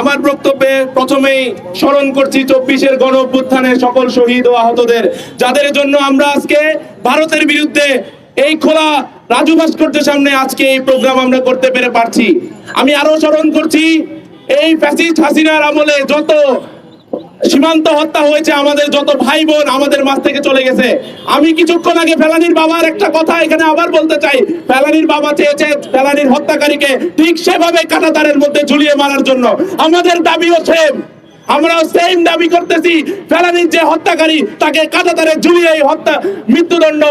আমার বক্তব্যে প্রথমেই স্মরণ করছি চব্বিশের গণ সকল শহীদ ও আহতদের, যাদের জন্য আমরা আজকে ভারতের বিরুদ্ধে এই খোলা রাজু ভাস্কর্যের সামনে আজকে এই প্রোগ্রাম আমরা করতে পেরে পারছি। আমি আরও স্মরণ করছি, এই ফ্যাসিস্ট হাসিনার আমলে যত সীমান্ত হত্যা হয়েছে আমাদের যত ভাই বোন আমাদের মাঝ থেকে চলে গেছে। আমি কিছুক্ষণ আগে ফেলানির বাবার একটা কথা এখানে আবার বলতে চাই। ফেলানির বাবা চেয়েছে ফেলানির হত্যাকারীকে ঠিক সেভাবে কাটাতারের মধ্যে ঝুলিয়ে মারার জন্য। আমাদের দাবিও সেম আমরা সেম দাবি করতেছি ফেলানির যে হত্যাকারী তাকে কাটাতারে ঝুলিয়ে এই হত্যা মৃত্যুদণ্ড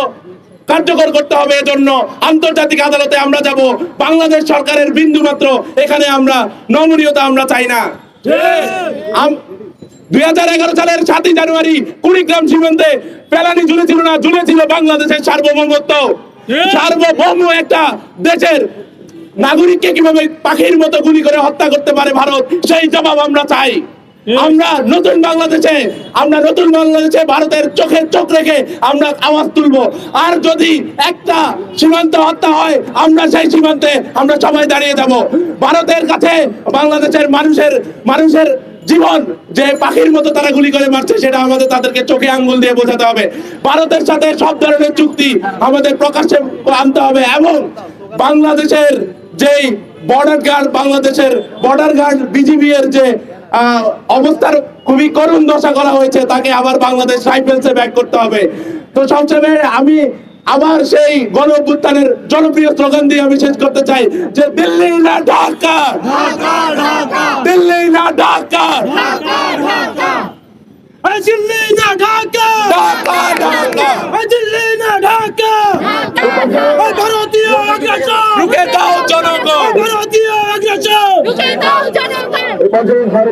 কার্যকর করতে হবে এজন্য। আন্তর্জাতিক আদালতে আমরা যাব। বাংলাদেশ সরকারের বিন্দু মাত্র এখানে আমরা নমনীয়তা আমরা চাই না। আম- দুই হাজার এগারো সালের সাতই জানুয়ারি কুড়িগ্রাম সীমান্তে পেলানি ঝুলেছিল না ঝুলেছিল বাংলাদেশের সার্বভৌমত্ব। সার্বভৌম একটা দেশের নাগরিককে কীভাবে পাখির মতো গুলি করে হত্যা করতে পারে ভারত সেই জবাব আমরা চাই। আমরা নতুন বাংলাদেশে আমরা নতুন বাংলাদেশে ভারতের চোখে চোখ রেখে আমরা আওয়াজ তুলবো। আর যদি একটা সীমান্ত হত্যা হয় আমরা সেই সীমান্তে আমরা সবাই দাঁড়িয়ে যাব। ভারতের কাছে বাংলাদেশের মানুষের মানুষের জীবন যে পাখির মতো তারা গুলি করে মারছে, সেটা আমাদের তাদেরকে চোখে আঙ্গুল দিয়ে বোঝাতে হবে। ভারতের সাথে সব ধরনের চুক্তি আমাদের প্রকাশ্যে আনতে হবে এবং বাংলাদেশের যেই বর্ডার গার্ড বাংলাদেশের বর্ডার গার্ড বিজিবি এর যে অবস্থার খুবই করুণ দশা করা হয়েছে, তাকে আবার বাংলাদেশ রাইফেলসে ব্যাক করতে হবে। তো সবচেয়ে আমি আবার সেই গণ অভ্যুত্থানের জনপ্রিয় স্লোগান দিয়ে আমি শেষ করতে চাই যে দিল্লি না ঢাকা। দিল্লি না ঢাকা। ঢাকা ঢাকা। এই দিল্লি না ঢাকা। ভারতীয় রুখে দাও জনগণ। gentlemen!